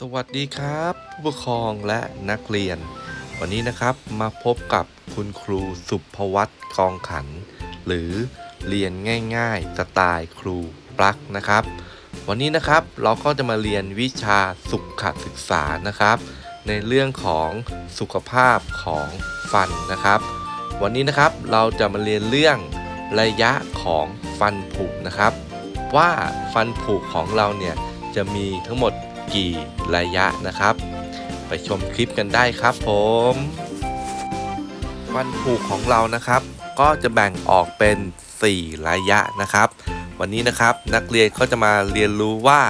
สวัสดีครับ ผู้ปกครองและนักเรียน วันนี้นะครับมาพบกับคุณครูสุภวัตกองขัน หรือเรียนง่ายๆสไตล์ครูปลั๊กนะครับ วันนี้นะครับเราก็จะมาเรียนวิชาสุขศึกษานะครับ ในเรื่องของสุขภาพของฟันนะครับ วันนี้นะครับเราจะมาเรียนเรื่องระยะของฟันผุนะครับ ว่าฟันผุของเราเนี่ยจะมีทั้งหมด กี่ระยะนะครับ ไปชมคลิปกันได้ครับผมฟันผุของเรานะครับ ก็จะแบ่งออกเป็น 4 ระยะนะครับ วันนี้นะครับนักเรียนก็จะมาเรียนรู้ว่า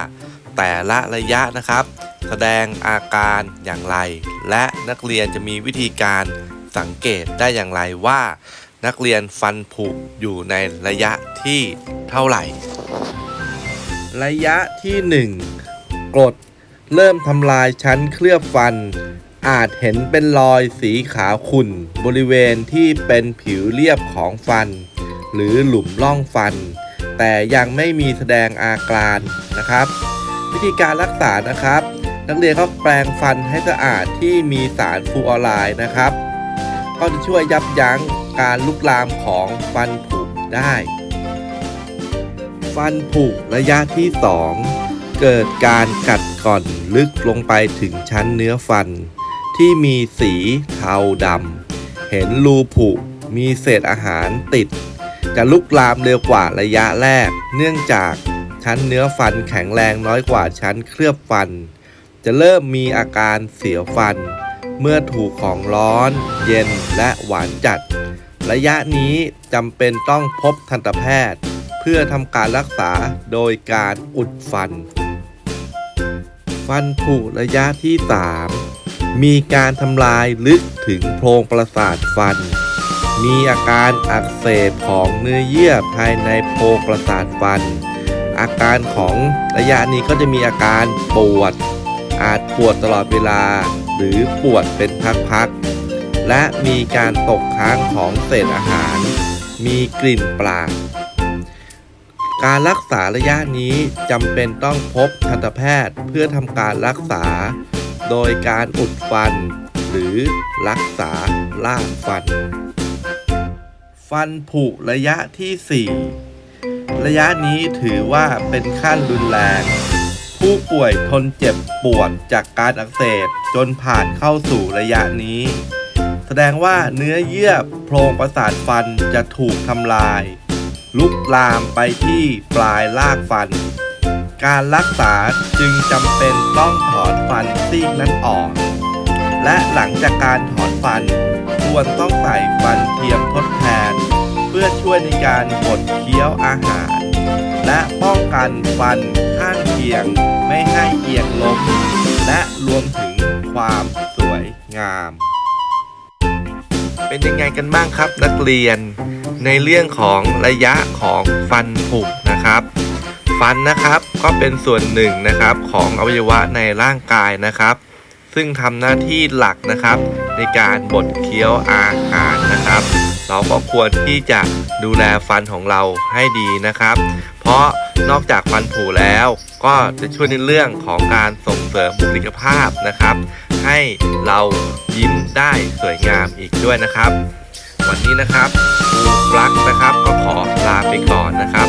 แต่ละระยะนะครับ แสดงอาการอย่างไร และนักเรียนจะมีวิธีการสังเกตได้อย่างไรว่า นักเรียนฟันผุอยู่ในระยะที่เท่าไหร่ ระยะที่ 1 กรด เริ่มทำลายชั้นเคลือบฟัน อาจเห็นเป็นรอยสีขาวขุ่น บริเวณที่เป็นผิวเรียบของฟัน หรือหลุมร่องฟัน แต่ยังไม่มีแสดงอาการนะครับ วิธีการรักษานะครับ นักเรียนก็แปรงฟันให้สะอาดที่มีสารฟลูออไรด์นะครับ ก็จะช่วยยับยั้งการลุกลามของฟันผุได้ ฟันผุระยะที่ 2 เกิดการกัดก่อนลึกลงไปถึงชั้นเนื้อฟัน ที่มีสีเทาดำ เห็นรูผุมีเศษอาหารติด จะลุกลามเร็วกว่าระยะแรก เนื่องจากชั้นเนื้อฟันแข็งแรงน้อยกว่าชั้นเคลือบฟัน จะเริ่มมีอาการเสียวฟัน เมื่อถูกของร้อน เย็นและหวานจัด ระยะนี้จำเป็นต้องพบทันตแพทย์ เพื่อทำการรักษาโดยการอุดฟัน ฟันผุระยะที่ 3 มีการทำลายลึกถึงโพรงประสาทฟัน มีอาการอักเสบของเนื้อเยื่อภายในโพรงประสาทฟัน อาการของระยะนี้ก็จะมีอาการปวด อาจปวดตลอดเวลา หรือปวดเป็นพักๆ และมีการตกค้างของเศษอาหาร มีกลิ่นปลาก การรักษาระยะนี้จำเป็นต้องพบทันตแพทย์เพื่อทำการรักษา โดยการอุดฟัน หรือรักษาล่างฟัน ฟันผุระยะที่ 4 ระยะนี้ถือว่าเป็นขั้นรุนแรง ผู้ป่วยทนเจ็บปวดจากการอักเสบจนผ่านเข้าสู่ระยะนี้ แสดงว่าเนื้อเยื่อโพรงประสาทฟันจะถูกทำลาย ลุกลามไปที่ปลายรากฟัน การรักษาจึงจำเป็นต้องถอนฟันซีกนั้นออก และหลังจากการถอนฟัน ควรต้องใส่ฟันเทียมทดแทน เพื่อช่วยในการบดเคี้ยวอาหาร และป้องกันฟันข้างเคียงไม่ให้เอียงล้มและรวมถึงความสวยงาม เป็นยังไงกันบ้างครับนักเรียน ในเรื่องของระยะของฟันผุนะครับ ฟันนะครับก็เป็นส่วนหนึ่งนะครับของอวัยวะในร่างกายนะครับ ซึ่งทำหน้าที่หลักนะครับ ในการบดเคี้ยวอาหารนะครับ เราก็ควรที่จะดูแลฟันของเราให้ดีนะครับ เพราะนอกจากฟันผุแล้ว ก็จะช่วยในเรื่องของการส่งเสริมบุคลิกภาพนะครับ ให้เรายิ้มได้สวยงามอีกด้วยนะครับ วันนี้นะครับครูปลั๊กนะครับ ก็ขอลาไปก่อนนะครับ